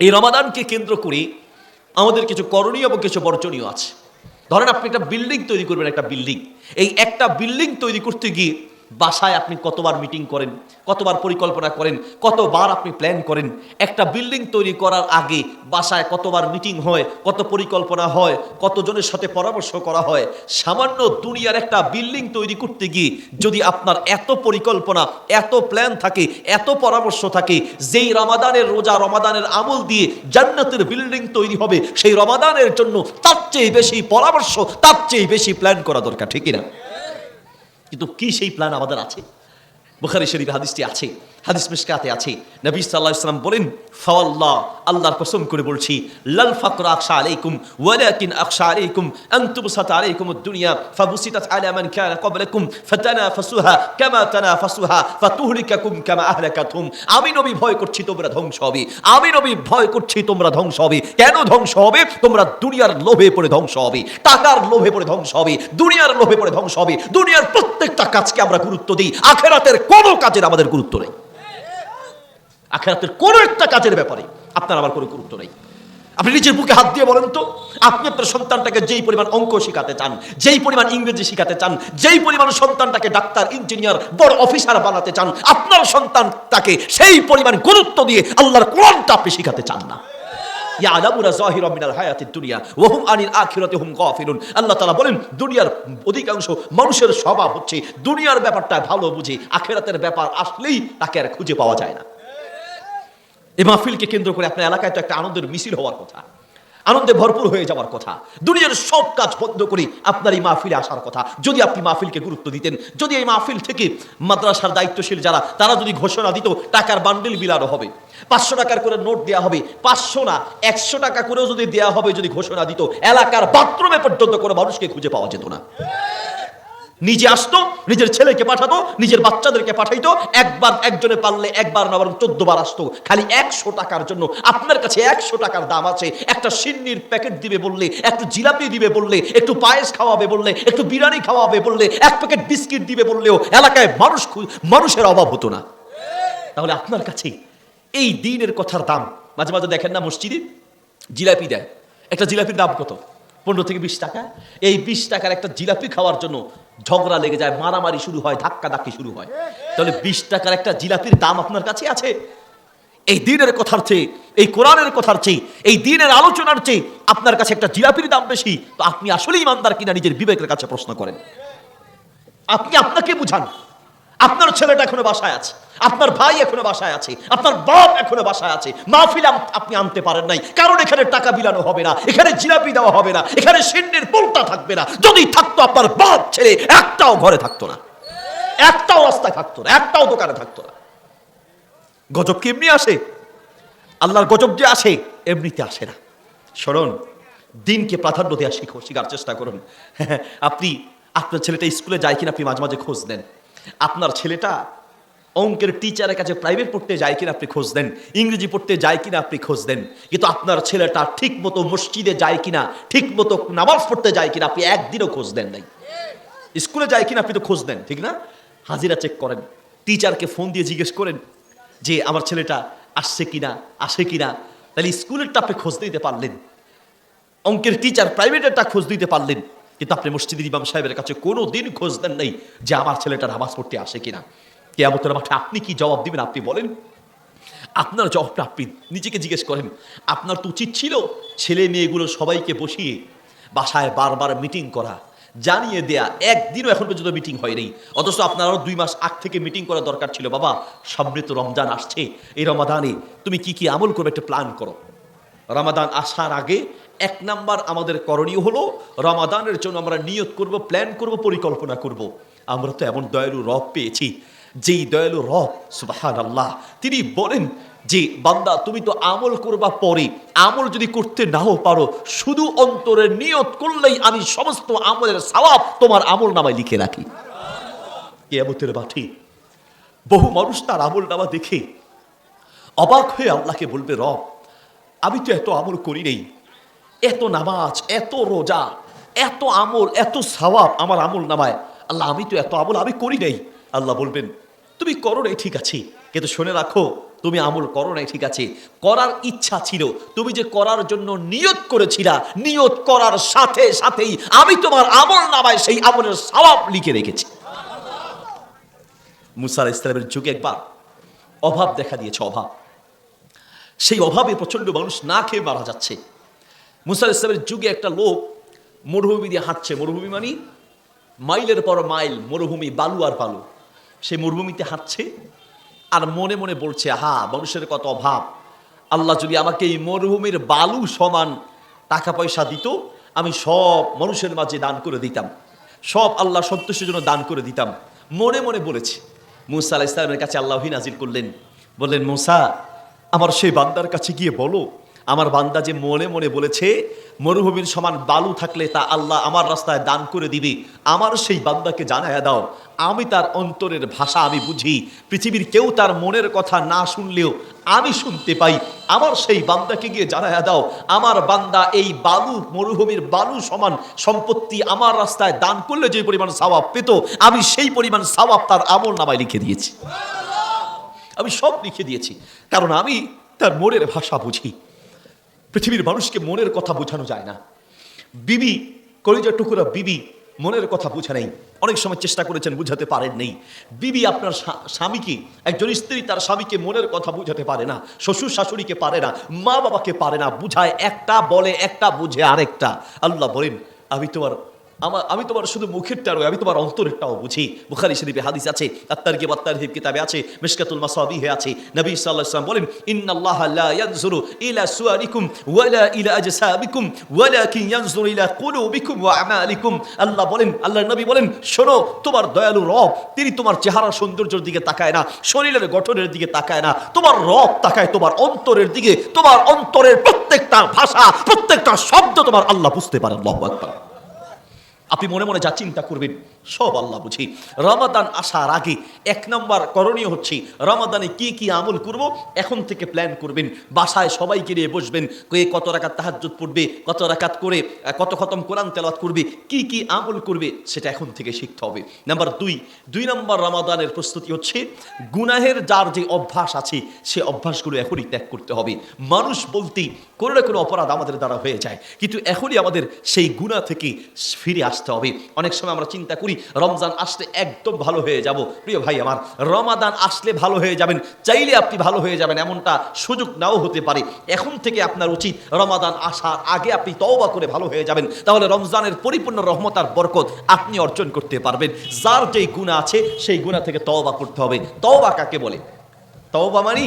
এই রমাদানকে কেন্দ্র করে আমাদের কিছু করণীয় এবং কিছু বর্জনীয় আছে। ধরেন আপনি একটা বিল্ডিং তৈরি করবেন, একটা বিল্ডিং। এই একটা বিল্ডিং তৈরি করতে গিয়ে বাসায় আপনি কতবার মিটিং করেন, কতবার পরিকল্পনা করেন, কতবার আপনি প্ল্যান করেন, একটা বিল্ডিং তৈরি করার আগে বাসায় কতবার মিটিং হয়, কত পরিকল্পনা হয়, কতজনের সাথে পরামর্শ করা হয়, সামান্য দুনিয়ার একটা বিল্ডিং তৈরি করতে গিয়ে যদি আপনার এত পরিকল্পনা, এত প্ল্যান থাকে, এত পরামর্শ থাকে, যেই রমাদানের রোজা, রমাদানের আমল দিয়ে জান্নাতের বিল্ডিং তৈরি হবে, সেই রমাদানের জন্য তার চেয়ে বেশি পরামর্শ, তার চেয়ে বেশি প্ল্যান করা দরকার, ঠিক না কিন্তু কি সেই প্ল্যান আমাদের আছে? বুখারি শরীফ হাদিসটি আছে। হাদিস মিসকাতে আছে। নবী সাল্লাল্লাহু আলাইহি সাল্লাম বলেন, ফাওয়াল্লাহ, আল্লাহর কসম করে বলছি, লাল ফাকর আকশা আলাইকুম, ওয়ালাকিন আকশা আলাইকুম আন তুবসাত আলাইকুম দুনিয়া, ফাবুসিতাত আলা মান কানা ক্বাবলাকুম, ফাতানাফাসুহা কামা তানাফাসুহা, ফাতুহলিকাকুম কামা আহলাকাতুম। আমি নবী ভয় করছি, তোমরা ধ্বংস হবে। আমি নবী ভয় করছি, তোমরা ধ্বংস হবে। কেন ধ্বংস হবে? তোমরা দুনিয়ার লোভে পড়ে ধ্বংস হবে। টাকার লোভে পড়ে ধ্বংস হবে। দুনিয়ার লোভে পড়ে ধ্বংস হবে। দুনিয়ার প্রত্যেকটা কাজকে আমরা গুরুত্ব দিই। আখেরাতের কোনো কাজের আমাদের গুরুত্ব নেই। আখেরাতের কোনো একটা কাজের ব্যাপারে আপনার আমার কোনো গুরুত্ব নেই। আপনি নিজের বুকে হাত দিয়ে বলেন তো, আপনি আপনার সন্তানটাকে যেই পরিমাণ অঙ্ক শেখাতে চান, যেই পরিমাণ ইংরেজি শেখাতে চান, যেই পরিমাণ সন্তানটাকে ডাক্তার, ইঞ্জিনিয়ার, বড় অফিসার বানাতে চান, আপনার সন্তানটাকে সেই পরিমাণ গুরুত্ব দিয়ে আল্লাহর কোরআনটা আপনি শেখাতে চান না। ইয়ালামুনা ব্যাপারটা ভালো বুঝে, আখিরাতের ব্যাপার আসলেই তাকে আর খুঁজে পাওয়া যায় না। এই মাহফিলকে কেন্দ্র করে আপনার এলাকায় তো একটা আনন্দের মিছিল হওয়ার কথা, আনন্দে ভরপুর হয়ে যাওয়ার কথা, দুনিয়ার সব কাজ বন্ধ করে আপনার এই মাহফিলে আসার কথা। যদি আপনি মাহফিলকে গুরুত্ব দিতেন, যদি এই মাহফিল থেকে মাদ্রাসার দায়িত্বশীল যারা, তারা যদি ঘোষণা দিত টাকার বান্ডিল বিলানো হবে, পাঁচশো টাকার করে নোট দেওয়া হবে, পাঁচশো না, একশো টাকা করেও যদি দেওয়া হবে, যদি ঘোষণা দিত, এলাকার বাথরুমে পর্যন্ত কোনো মানুষকে খুঁজে পাওয়া যেত না। নিজে আসতো, নিজের ছেলেকে পাঠাতো, নিজের বাচ্চাদেরকে পাঠাইতো, একবার একজনে পারলে একবার না বরং চোদ্দ বার আসতো। খালি একশো টাকার জন্য। আপনার কাছে একশো টাকার দাম আছে। একটা সিন্নির প্যাকেট দিবে বললে, একটু জিলাপি দিবে বললে, একটু পায়েস খাওয়াবে বললে, একটু বিরিয়ানি খাওয়াবে বললে, এক প্যাকেট বিস্কিট দিবে বললেও এলাকায় মানুষ মানুষের অভাব হতো না। তাহলে আপনার কাছে এই দিনের কথার দাম, মাঝে মাঝে দেখেন না মসজিদে? জিলাপি দেয়। একটা জিলাপির দাম কত? পনেরো থেকে বিশ টাকা। এই বিশ টাকার একটা জিলাপি খাওয়ার জন্য ঝগড়া লেগে যায়, মারামারি শুরু হয় ধাক্কা ধাক্কি শুরু হয়। তাহলে বিশ টাকার একটা জিলাপির দাম আপনার কাছে আছে? এই দিনের কথার চেয়ে, এই কোরআনের কথার চেয়ে, এই দিনের আলোচনার চেয়ে আপনার কাছে একটা জিলাপির দাম বেশি, তো আপনি আসলেই ইমানদার কিনা নিজের বিবেকের কাছে প্রশ্ন করেন। আপনি আপনাকে বুঝান। আপনার ছেলেটা এখনও বাসায় আছে, আপনার ভাই এখনও বাসায় আছে, আপনার বাপ এখনও বাসায় আছে। মাহফিল আপনি আনতে পারেন নাই, কারণ এখানে টাকা বিলানো হবে না, এখানে জিলাপি দেওয়া হবে না, এখানে সিন্নের পোলটা থাকবে না। যদি থাকতো আপনার বাপ ছেলে, একটাও ঘরে থাকতো না। একটাও রাস্তায় থাকতো না, একটাও দোকানে থাকতো না। গজব কি এমনি আসে? আল্লাহর গজব যে আসে, এমনিতে আসে না। স্মরণ দিনকে প্রাধান্য দেওয়া শিখো, শেখার চেষ্টা করুন। আপনি, আপনার ছেলেটা স্কুলে যায় কিনা আপনি মাঝে মাঝে খোঁজ নেন। আপনার ছেলেটা অঙ্কের টিচারের কাছে প্রাইভেট পড়তে যায় কিনা আপনি খোঁজ দেন ইংরেজি পড়তে যায় কিনা আপনি খোঁজ দেন কিন্তু আপনার ছেলেটা ঠিক মতো মসজিদে যায় কিনা ঠিক মতো নামাজ পড়তে যায় কিনা আপনি একদিনও খোঁজ দেন নাই। স্কুলে যায় কিনা আপনি তো খোঁজ দেন ঠিক না? হাজিরা চেক করেন টিচারকে ফোন দিয়ে জিজ্ঞেস করেন যে আমার ছেলেটা আসছে কিনা, আসে কিনা? তাহলে স্কুলেরটা আপনি খোঁজ দিতে পারলেন, অঙ্কের টিচার প্রাইভেটেরটা খোঁজ দিতে পারলেন। কিন্তু আপনি মসজিদের ইমাম সাহেবের কাছে কোনো দিন খোঁজ দেন নাই যে আমার ছেলেটা নামাজ পড়তে আসে কিনা। কেয়ামতের মাঠে আপনি কি জবাব দিবেন আপনি বলেন। আপনার জবাবটা আপনি নিজেকে জিজ্ঞেস করেন, আপনার তো উচিত ছিল ছেলে মেয়েগুলো সবাইকে বসিয়ে বাসায় বারবার মিটিং করা, জানিয়ে দেয়া, একদিনও এখন পর্যন্ত মিটিং হয়নি অথচ আপনার আরও দুই মাস আগ থেকে মিটিং করা দরকার ছিল। বাবা, সামনে তো রমজান আসছে। এই রমাদানে তুমি কি কি আমল করবে একটা প্ল্যান করো। রমাদান আসার আগে এক নাম্বার আমাদের করণীয় হলো রমাদানের জন্য আমরা নিয়ত করব প্ল্যান করব, পরিকল্পনা করব। আমরা তো এমন দয়ালু রব পেয়েছি, যেই দয়ালু রব সুবাহান আল্লাহ তিনি বলেন যে, বান্দা, তুমি তো আমল করবা পরে, আমল যদি করতে নাও পারো, শুধু অন্তরের নিয়ত করলেই আমি সমস্ত আমলের সওয়াব তোমার আমল নামায় লিখে রাখি। কেয়ামতের মাঠে বহু মানুষ তার আমল নামা দেখে অবাক হয়ে আল্লাহকে বলবে, রব, আমি তো এত আমল করি নেই এত নামাজ, এত রোজা, এত আমল, এত সওয়াব আমার আমল নামায়। আল্লাহ, আমি তো এত আমল আমি করি নেই। আল্লাহ বলবেন, তুমি করো নাই, ঠিক আছে। কিন্তু শুনে রাখো, তুমি আমল করো নাই, ঠিক আছে। করার ইচ্ছা ছিল, তুমি যে করার জন্য নিয়ত করেছিলা, নিয়ত করার সাথে সাথেই আমি তোমার আমল নামায় সেই আমলের সওয়াব লিখে রেখেছি। মুসা আলাইহিস সালামের যুগে একবার অভাব দেখা দিয়েছে, অভাব। সেই অভাবে প্রচণ্ড মানুষ না খেয়ে মারা যাচ্ছে। মুসা আলাইহিস সালামের যুগে একটা লোক মরুভূমি দিয়ে হাঁটছে। মরুভূমি মানে মাইলের পর মাইল, মরুভূমি বালু আর বালু। সেই মরুভূমিতে হাঁটছে আর মনে মনে বলছে হা মানুষের কত অভাব। আল্লাহ যদি আমাকে এই মরুভূমির বালু সমান টাকা পয়সা দিত, আমি সব মানুষের মাঝে দান করে দিতাম। সব আল্লাহ সন্তুষ্টের জন্য দান করে দিতাম। মনে মনে বলেছে। মুসা আলাহ ইসলামের কাছে আল্লাহি নাজির করলেন। বললেন, মুসা, আমার সেই বান্দার কাছে গিয়ে বলো আমার বান্দা যে মনে মনে বলেছে, মরুভূমির সমান বালু থাকলে তা আল্লাহ আমার রাস্তায় দান করে দিবে। আমার সেই বান্দাকে জানায়া দাও, আমি তার অন্তরের ভাষা আমি বুঝি। পৃথিবীর কেউ তার মনের কথা না শুনলেও আমি শুনতে পাই। আমার সেই বান্দাকে গিয়ে জানায়া দাও, আমার বান্দা এই বালু, মরুভূমির বালু সমান সম্পত্তি আমার রাস্তায় দান করলে যে পরিমাণ সাওয়াব পেত, আমি সেই পরিমাণ সাওয়াব তার আমল নামায় লিখে দিয়েছি। আমি সব লিখে দিয়েছি, কারণ আমি তার মনের ভাষা বুঝি। পৃথিবীর মানুষকে মনের কথা বোঝানো যায় না। বিবি, কলিজার টুকুরা বিবি মনের কথা বুঝে নেই। অনেক সময় চেষ্টা করেছেন বুঝাতে পারেন নেই। বিবি আপনার স্বামীকে, একজন স্ত্রী তার স্বামীকে মনের কথা বুঝাতে পারে না, শ্বশুর শাশুড়িকে পারে না মা বাবাকে পারে না, বুঝায় একটা, বলে একটা, বুঝে আরেকটা। আল্লাহ বলেন, আমি তোমার আমার, আমি তোমার শুধু মুখেরটা নয় আমি তোমার অন্তরেরটাও বুঝি। বুখারি শরীফে হাদিস আছে আত্মার কে বাত্তার হিব কিতাবে আছে মিশকাতুল মাসাবিহে আছে। নবী সাল্লাল্লাহু আলাইহি ওয়াসাল্লাম বলেন, ইন্নাল্লাহা লা ইয়ানজুরু ইলা সুয়ারিকুম ওয়ালা ইলা আজসাবিকুম, ওয়ালাকিন ইয়ানজুরু ইলা কুলুবিকুম ওয়া আমালিকুম। আল্লাহ বলেন, আল্লাহর নবী বলেন, শোনো, তোমার দয়ালু রব, তিনি তোমার চেহারা সৌন্দর্যের দিকে তাকায় না, শরীরের গঠনের দিকে তাকায় না, তোমার রব তাকায় তোমার অন্তরের দিকে, তোমার অন্তরের প্রত্যেকটা ভাষা, প্রত্যেকটা শব্দ তোমার আল্লাহ বুঝতে পারে আল্লাহু আকবার। আপনি মনে মনে যা চিন্তা করবেন, সব আল্লাহ বুঝি। রমাদান আসার আগে এক নম্বর করণীয় হচ্ছে, রমাদানে কি কি আমল করব, এখন থেকে প্ল্যান করবেন। বাসায় সবাইকে নিয়ে বসবেন, কে কত রাকাত তাহাজ্জুদ পড়বে, কত রাকাত করে কত খতম কোরআন তেলাওয়াত করবে, কি কি আমল করবে, সেটা এখন থেকে শিখতে হবে। নাম্বার দুই দুই নম্বর রমাদানের প্রস্তুতি হচ্ছে, গুনাহের যার যে অভ্যাস আছে, সে অভ্যাসগুলো এখনই ত্যাগ করতে হবে। মানুষ বলতেই কোনো না কোনো অপরাধ আমাদের দ্বারা হয়ে যায়, কিন্তু এখনই আমাদের সেই গুণা থেকে ফিরে আসতে হবে। অনেক সময় আমরা চিন্তা করি, রমজান আসলে একদম ভালো হয়ে যাব। প্রিয় ভাই আমার, রমাদান আসলে ভালো হয়ে যাবেন, চাইলে আপনি ভালো হয়ে যাবেন, এমনটা সুযোগ নাও হতে পারে। এখন থেকে আপনার উচিত রমাদান আসার আগে আপনি তওবা করে ভালো হয়ে যাবেন। তাহলে রমজানের পরিপূর্ণ রহমত আর বরকত আপনি অর্জন করতে পারবেন। যার যেই গুণা আছে, সেই গুণা থেকে তওবা করতে হবে। তওবা কাকে বলে? তওবা মানে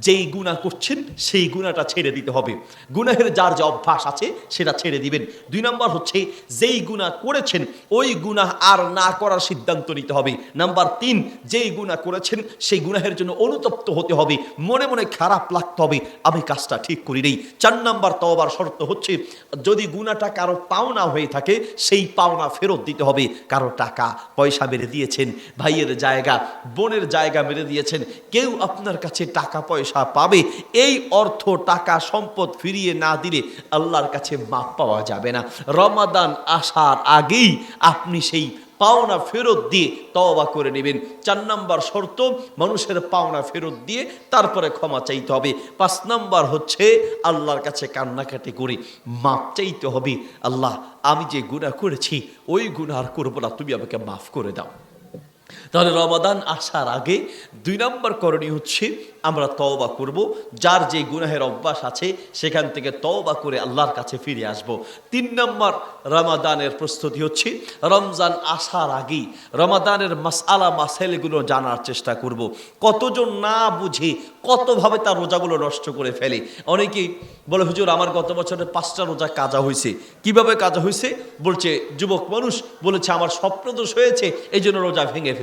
যেই গুণা করছেন, সেই গুণাটা ছেড়ে দিতে হবে। গুনাহের যার যে অভ্যাস আছে, সেটা ছেড়ে দিবেন। দুই নম্বর হচ্ছে, যেই গুণা করেছেন, ওই গুনাহ আর না করার সিদ্ধান্ত নিতে হবে। নাম্বার তিন, যেই গুণা করেছেন, সেই গুনাহের জন্য অনুতপ্ত হতে হবে। মনে মনে খারাপ লাগতে হবে। আমি কাজটা ঠিক করি নেই। চার নাম্বার তওবার শর্ত হচ্ছে, যদি গুণাটা কারও পাওনা হয়ে থাকে, সেই পাওনা ফেরত দিতে হবে। কারও টাকা, পয়সা মেরে দিয়েছেন, ভাইয়ের জায়গা, বোনের জায়গা মেরে দিয়েছেন, কেউ আপনার কাছে টাকা, পয়সা পাবে, এই অর্থ টাকা সম্পদ ফিরিয়ে না দিলে আল্লাহর কাছে মাপ পাওয়া যাবে না। রমাদান আসার আগেই আপনি সেই পাওনা ফেরত দিয়ে তওবা করে নেবেন। চার নাম্বার শর্ত, মানুষের পাওনা ফেরত দিয়ে তারপরে ক্ষমা চাইতে হবে। পাঁচ নাম্বার হচ্ছে আল্লাহর কাছে কান্নাকাটি করে মাপ চাইতে হবে। আল্লাহ, আমি যে গুনাহ করেছি, ওই গুনাহ আর করব না, তুমি আমাকে মাফ করে দাও। তাহলে রমাদান আসার আগে দুই নম্বর করণীয় হচ্ছে আমরা তওবা করব। যার যে গুনাহের অভ্যাস আছে, সেখান থেকে তওবা করে আল্লাহর কাছে ফিরে আসব। তিন নম্বর রমাদানের প্রস্তুতি হচ্ছে, রমজান আসার আগেই রমাদানের মাসালা মাসাইলগুলো জানার চেষ্টা করব। কতজন না বুঝে কতভাবে তার রোজাগুলো নষ্ট করে ফেলে। অনেকেই বলে, হুজুর, আমার গত বছরের পাঁচটা রোজা কাজা হয়েছে। কীভাবে কাজা হয়েছে? বলছে, যুবক মানুষ বলেছে, আমার স্বপ্নদোষ হয়েছে এই জন্য রোজা ভেঙে ফেলে